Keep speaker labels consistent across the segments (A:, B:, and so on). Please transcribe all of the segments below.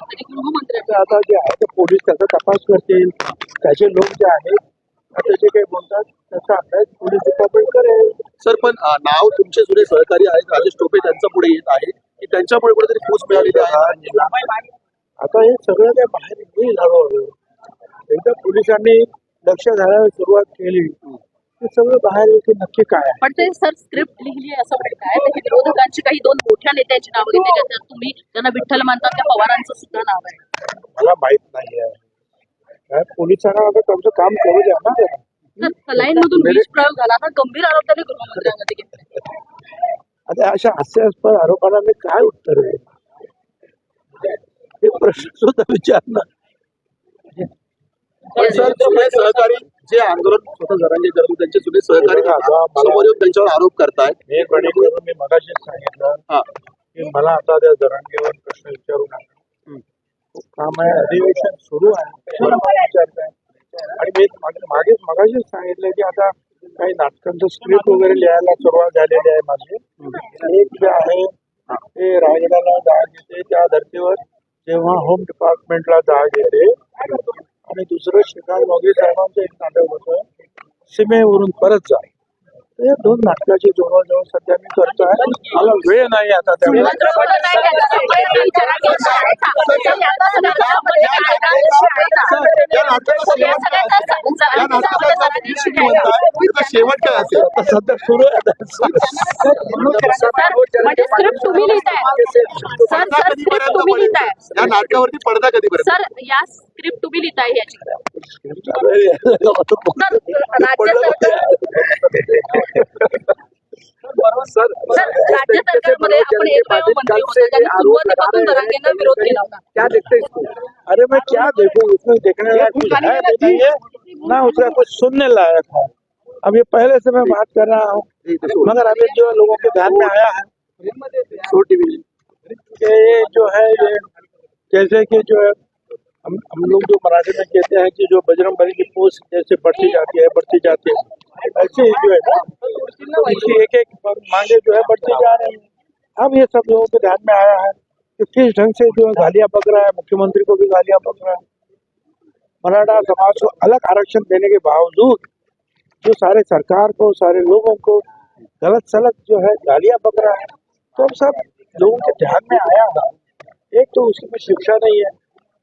A: आता जे आहे ते पोलीस त्याचा तपास करतील. त्याचे लोक जे आहेत जे काही बोलतात त्याचा अभ्यास पोलीस डिपार्टमेंट करेल.
B: सर पण नाव तुमचे जुने सहकारी आहेत राजेश टोपे त्यांचं पुढे येत आहे. की त्यांच्यामुळे कुठेतरी मिळालेली आहे?
A: आता हे सगळं काय बाहेर येईल हळूहळू एकदा पोलिसांनी लक्ष घालायला सुरुवात केली. ते सगळं बाहेर की नक्की काय आहे?
C: पण ते सर स्क्रिप्ट लिहिली आहे असं म्हणत आहे त्याची विरोधकांची काही दोन मोठ्या नेत्यांची नावं घेतली ज्याच्यात तुम्ही त्यांना विठ्ठल मानतात त्या पवारांचं सुद्धा नाव आहे.
A: मला माहीत नाही आहे काय पोलिसांना आता त्यांचं काम करू द्या ना.
C: तर सलाईन मधून विष प्रयोग झाला हा गंभीर आरोप त्यांनी गृहमंत्र्यांमध्ये घेतला
A: आता अशा हास्यास्पद आरोपांना मी काय उत्तर देईल हे प्रश्न सुद्धा विचारणार.
B: सहकारी जे आंदोलन स्वतः करत होते, त्यांचे जुने सहकारी समोर येऊन त्यांच्यावर आरोप करतायत.
A: मी करून मी मगाशीच सांगितलं
B: हा.
A: की मला आता त्या जरांगेवर प्रश्न विचारू नका. खूप काम आहे अधिवेशन सुरू आहे. आणि मी मागे मागेच मगाशीच सांगितलं की आता काही नाटकांचं स्क्रिप्ट वगैरे लिहायला सुरुवात झालेली आहे माझी. एक जे आहे ते रायगडाला जाग येते त्या धर्तीवर जेव्हा होम डिपार्टमेंटला जाग येते आणि दुसरं श्रीकांत मोगे साहेबांचं एक नाटक होतं. सीमेवरून परत जा. या दोन नाटकाची जवळजवळ सध्या मी करतोय. मला वेळ नाही आता त्यामुळे
B: शेवट काय असेल
A: सध्या सुरू
C: म्हणजे स्क्रिप्ट तुम्ही लिहिताय. सर सर स्क्रिप्ट तुम्ही लिहिताय.
B: या नाटकावरती पडदा कधीपर्यंत?
C: सर या स्क्रिप्ट तुम्ही लिहिताय याची. तर राज्य सरकार
A: सर
C: राज्य सरकारमध्ये आपण एकमेव मंत्री होता. सुरुवातीपासून विरोध केला होता.
A: क्या देखते अरे मैं क्या देखूं? उसमें देखने लायक कुछ है ना उसका कुछ सुनने लायक है। अब ये पहले से मैं बात कर रहा हूँ मगर अभी जो लोगों के ध्यान में आया है कि ये जो है ये जैसे कि जो है हम हम लोग जो मराठी में कहते हैं कि जो बजरंग बली की पोस्ट जैसे बढ़ती जाती है बढ़ती जाती है ऐसे ही जो है ना तो इसकी एक एक मांगे जो है बढ़ती जा रही है। अब ये सब लोगों के ध्यान में आया है कि किस ढंग से जो है गालियां पक रहा है मुख्यमंत्री को भी गालियां पक रहा है। मराठा समाज को अलग आरक्षण देने के बावजूद जो सारे सरकार को, सारे लोगों को गलत सलत जो है, गालियाँ पक रहा है तो अब सब लोगों के ध्यान में आया था एक तो उसकी कुछ शिक्षा नहीं है,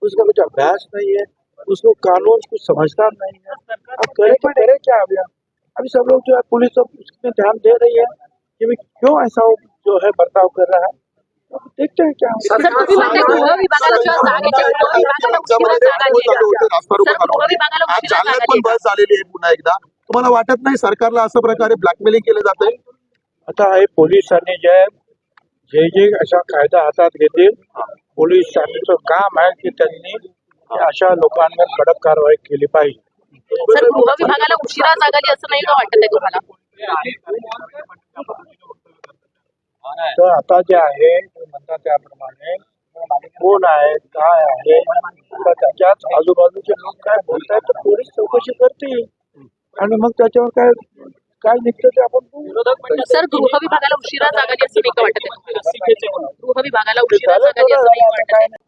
A: उसका कुछ अभ्यास नहीं है, उसको कानून कुछ समझदार नहीं है। अब करे तो करे क्या अभी अभी सब लोग जो है, पुलिस सब उसमें ध्यान दे रही है कि क्यों ऐसा जो है, बर्ताव कर रहा है? देखते हैं क्या होता।
C: सर तुम्ही म्हणते गृह विभागाला जेव्हा जाग येते गृह विभागाला उशिरा जाग आली आहे. सर गृह विभागाला
B: आज
C: उशिरा जाग
B: जालन्यात पण
C: आली
B: बस झालेली आहे पुन्हा एकदा. तुम्हाला वाटत नाही सरकारला अशा प्रकारे ब्लॅकमेलिंग केलं जातंय?
A: आता हे पोलिसांनी जे आहे, जे जे अशा कायदा हातात घेतील पोलिसांचं काम आहे की त्यांनी त्या अशा लोकांवर कडक कारवाई केली पाहिजे.
C: सर गृह विभागाला उशिरा जाग आली असं नाही का वाटत आहे तुम्हाला?
A: तर आता जे आहे कोण आहे काय आहे? आता त्याच्याच आजूबाजूचे लोक काय बोलतायत तर पोलीस चौकशी करतील. आणि मग त्याच्यावर काय काय निघतं ते आपण.
C: सर गृह विभागाला उशिरा जाग असं वाटत? गृह विभागाला उशिरा जाग